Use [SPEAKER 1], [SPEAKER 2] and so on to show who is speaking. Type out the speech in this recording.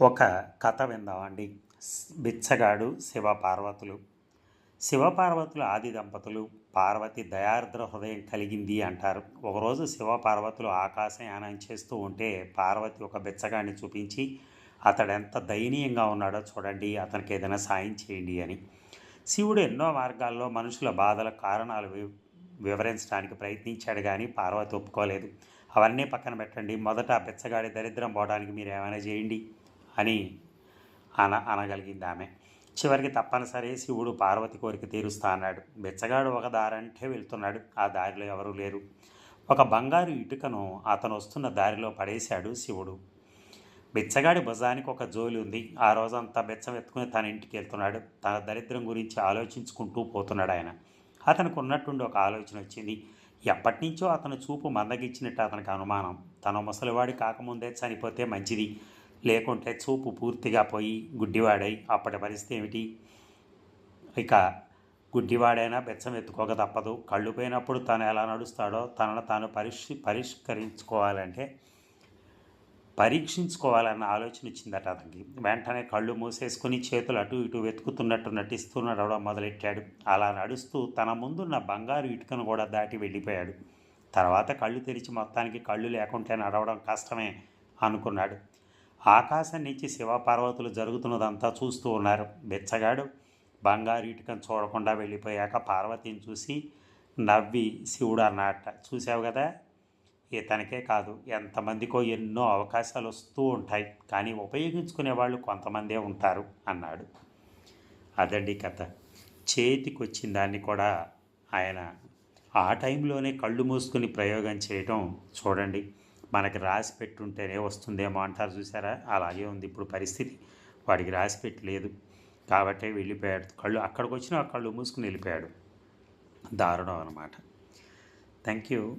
[SPEAKER 1] ఒక కథ విందామండి. బిచ్చగాడు శివపార్వతులు. శివపార్వతులు ఆది దంపతులు పార్వతి దయార్ద్ర హృదయం కలిగింది అంటారు. ఒకరోజు శివపార్వతులు ఆకాశయానం చేస్తూ ఉంటే పార్వతి ఒక బిచ్చగాడిని చూపించి అతడు ఎంత దయనీయంగా ఉన్నాడో చూడండి అతనికి ఏదైనా సాయం చేయండి అని. శివుడు ఎన్నో మార్గాల్లో మనుషుల బాధల కారణాలు వి- వివరించడానికి ప్రయత్నించాడు కానీ పార్వతి ఒప్పుకోలేదు. అవన్నీ పక్కన పెట్టండి. మొదట బిచ్చగాడి దరిద్రం పోవడానికి మీరు ఏమైనా చేయండి. అని అన అనగలిగింది ఆమె చివరికి తప్పనిసరి శివుడు పార్వతి కోరిక తీరుస్తా అన్నాడు. బిచ్చగాడు ఒక దారంటే వెళ్తున్నాడు. ఆ దారిలో ఎవరూ లేరు. ఒక బంగారు ఇటుకను అతను వస్తున్న దారిలో పడేశాడు శివుడు. బిచ్చగాడి భుజానికి ఒక జోలి ఉంది. ఆ రోజంతా బెచ్చం ఎత్తుకుని తన ఇంటికి వెళ్తున్నాడు. తన దరిద్రం గురించి ఆలోచించుకుంటూ పోతున్నాడు ఆయన. అతనికి ఉన్నట్టుండి ఒక ఆలోచన వచ్చింది. ఎప్పటి నుంచో అతను చూపు మందగించినట్టు అతనికి అనుమానం. తన ముసలివాడి కాకముందే చనిపోతే మంచిది. లేకుంటే చూపు పూర్తిగా పోయి గుడ్డివాడై అప్పటి పరిస్థితి ఏమిటి? ఇక గుడ్డివాడైనా బెచ్చం ఎత్తుకోక తప్పదు. కళ్ళు పోయినప్పుడు తను ఎలా నడుస్తాడో తనను తాను పరిష్ పరిష్కరించుకోవాలంటే పరీక్షించుకోవాలన్న ఆలోచన వచ్చిందట అతనికి. వెంటనే కళ్ళు మూసేసుకుని చేతులు అటు ఇటు వెతుకుతున్నట్టు నటిస్తూ నడవడం మొదలెట్టాడు. అలా నడుస్తూ తన ముందున్న బంగారు ఇటుకను కూడా దాటి వెళ్ళిపోయాడు. తర్వాత కళ్ళు తెరిచి మొత్తానికి కళ్ళు లేకుంటే నడవడం కష్టమే అనుకున్నాడు. ఆకాశం నుంచి శివపార్వతులు జరుగుతున్నదంతా చూస్తూ ఉన్నారు. బెచ్చగాడు బంగారు ఇటుకను చూడకుండా వెళ్ళిపోయాక పార్వతిని చూసి నవ్వి శివుడు అన్నట్ట చూసావు కదా? ఇతనికే కాదు ఎంతమందికో ఎన్నో అవకాశాలు వస్తూ ఉంటాయి కానీ ఉపయోగించుకునే వాళ్ళు కొంతమందే ఉంటారు అన్నాడు. అదండి కథ. చేతికొచ్చిన దాన్ని కూడా ఆయన ఆ టైంలోనే కళ్ళు మూసుకుని ప్రయోగం చేయటం చూడండి. మనకి రాసి పెట్టుంటేనే వస్తుందేమో అంటారు చూసారా? అలాగే ఉంది ఇప్పుడు పరిస్థితి. వాడికి రాసి పెట్టలేదు. కాబట్టే వెళ్ళిపోయాడు. కళ్ళు అక్కడికి వచ్చిన కళ్ళు మూసుకుని వెళ్ళిపోయాడు. దారుణం అనమాట థ్యాంక్ యూ